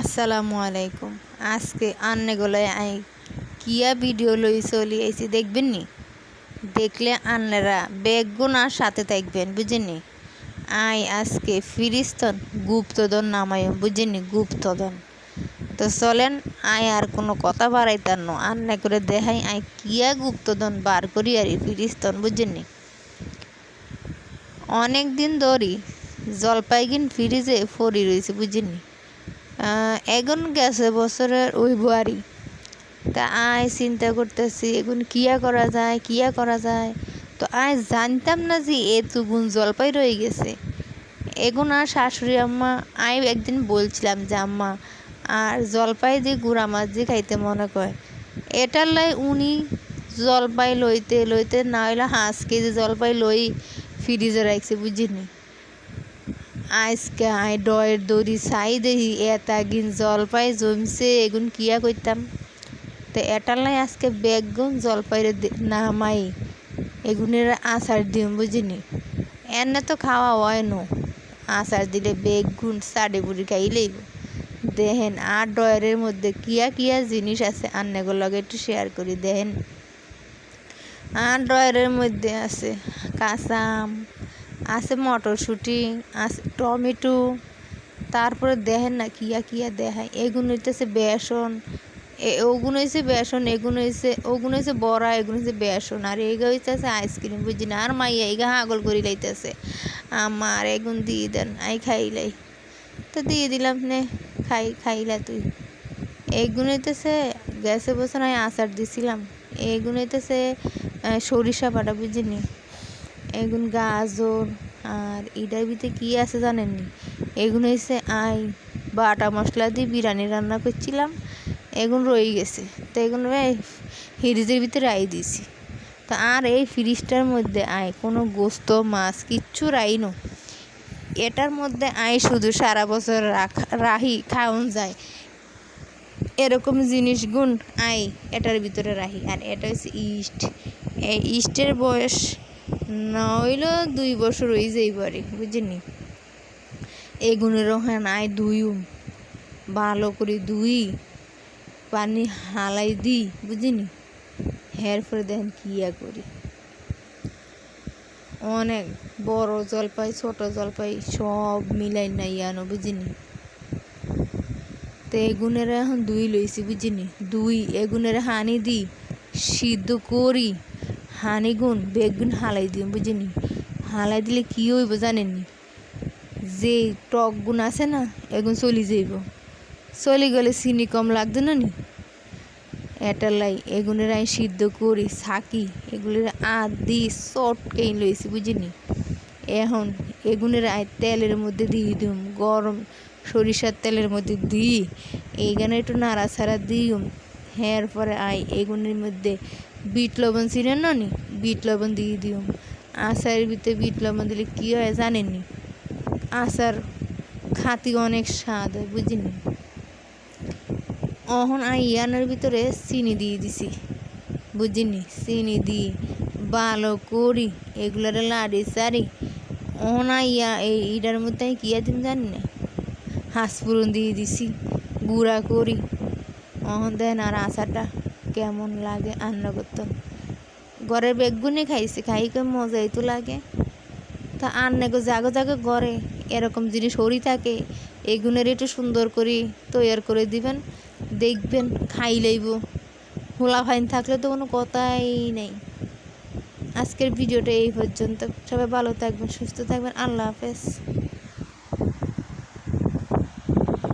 আসসালামু আলাইকুম। আজকে আন্নে গলায় আই কিয়া ভিডিও লই চলি আইছি, দেখবেন নি? দেখলে আন্নেরা বেগুন আর সাথে থাকবেন বুঝেননি আই আজকে ফিরিস্তন গুপ্তদন নামায় বুঝেননি গুপ্তধন। তো চলেন, আই আর কোনো কথা বাড়াইতার ন। আন্নে করে দেখাই আই কিয়া গুপ্তধন বার করি আর ফিরিস্তন বুঝেননি অনেক দিন ধরি জলপাইগিন ফ্রিজে ফরি রয়েছে বুঝিনি এখন গেছে বছরের ওই বুয়ারি। তা আয় চিন্তা করতেছি এখন কিয়া করা যায়, কিয়া করা যায়? তো আয় জানতাম না যে এতগুণ জলপাই রয়ে গেছে। এখন আর শাশুড়ি আম্মা, আয় একদিন বলছিলাম যে আম্মা, আর জলপাই যে গুড়া মাছ দিয়ে খাইতে মনে করে এটার লাই উনি জলপাই লইতে লইতে না হইলে হাঁস কেজি জলপাই লই ফ্রিজে রাখছে বুঝিনি। আজকে আই ডয়ের দড়ি চাই দেখি এটা গিন জলপাই জমছে, এগুন কিয়া করতাম তো এটার লাই আজকে বেগুন জলপাইরে নামাই, এগুনের আচার দিম বুঝিনি? এনে তো খাওয়া হয় নো, আচার দিলে বেগুন সাড়ে বুড়ি খাইলেই দেখেন, আর ডয়ারের মধ্যে কিয়া কিয়া জিনিস আছে আন্নাগুলো লগে একটু শেয়ার করি, দেখেন। আর ডয়ারের মধ্যে আছে কাঁচা আম আছে মটরশুঁটি, আছে টমেটো, তারপরে দেখেন না কিয়া কিয়া দেখায়। এগুলো হইতেছে বেসন ওগুলো হয়েছে বেসন, এগুলো হয়েছে ওগুলো হয়েছে বড়া, এগুলো হয়েছে বেসন, আর এগা হইতেছে আইসক্রিম বুঝি না? আর মাইয়া এগা হাগল করি লাইতেছে। আমার এগুন দিয়ে দেন, আই খাইলাই। তো দিয়ে দিলাম নে, খাই, খাইলা তুই। এগুলো হইতেছে গ্যাসে বসে আমি আচার দিছিলাম। এগুলো হইতেছে সরিষা বাটা বুঝিনি এগুন গাজর আর এটার ভিতরে কী আছে জানেননি? এগুন হচ্ছে আই, বাটা মশলা দিয়ে বিরিয়ানি রান্না করছিলাম, এগুন রয়ে গেছে। তো এগুলো ফ্রিজের ভিতরে রাই দিয়েছি। তো আর এই ফ্রিজটার মধ্যে আয় কোনো গোস্ত, মাছ কিচ্ছু রাইনো। এটার মধ্যে আয় শুধু সারা বছর রাখা, রাহি খাওয়ান যায়। এরকম জিনিসগুণ আই এটার ভিতরে রাহি। আর এটা হচ্ছে ইস্ট। এই ইস্টের বয়স নইলো দুই বছর হয়ে যাই পারে বুঝিনি? এগুনের ওখান আয় দুইম ভালো করে দুই পানি হালাই দিই, বুঝিনি? হের পরে দেখেন কিয়া করি। অনেক বড় জলপাই, ছোট জলপাই সব মিলাই নাই আনো, বুঝিনি? তো এগুনের এখন দুই লইছি, বুঝিনি? দুই এগুনের হানি দিই, সিদ্ধ করি। হানি গুণ বেগুন হালাই দিম, বুঝিনি? হালাই দিলে কী হইব জানেন জানেননি? যে টক গুণ আছে না এগুন চলি যাইব। চলে গেলে চিনি কম লাগতো না নি? এটার লাই এগুনের আমি সিদ্ধ করি ছাকি এগুলির আদ দি চটকেই লইছি, বুঝিনি? এখন এগুনের আই তেলের মধ্যে দিয়ে দিম, গরম সরিষার তেলের মধ্যে দিই এইখানে একটু নাড়াছাড়া দিম হ্যাঁ পরে আই এগুনের মধ্যে বিট লবণ ছিলেন না? বিট লবণ দিয়ে দিও। আচারের ভিতরে বিট লবণ দিলে কী হয় জানেননি? আচার খাতি অনেক স্বাদ হয়, বুঝিনি? অহন আই ইয়ানের ভিতরে চিনি দিয়ে দিছি, বুঝিনি? চিনি দিই ভালো করি, এগুলার লাড়ি সারি অহন আইয়া এই ইটার মধ্যে আমি কিয়া দিন জানি না হাঁসপুরন দিয়ে দিছি, গুঁড়া করি। অহন দেন আর আচারটা কেমন লাগে রান্না করতাম ঘরের বেগুনি খাইছি খাই মজাই তো লাগে। তা আন্নে গো জাগো জাগো ঘরে, এরকম জিনিস হরি থাকে, এগুনের একটু সুন্দর করে তৈয়ার করে দিবেন, দেখবেন, খাই লইব। হোলা ফাইন থাকলে তো কোনো কথাই নেই। আজকের ভিডিওটা এই পর্যন্ত। সবাই ভালো থাকবেন, সুস্থ থাকবেন, আল্লাহ হাফেজ।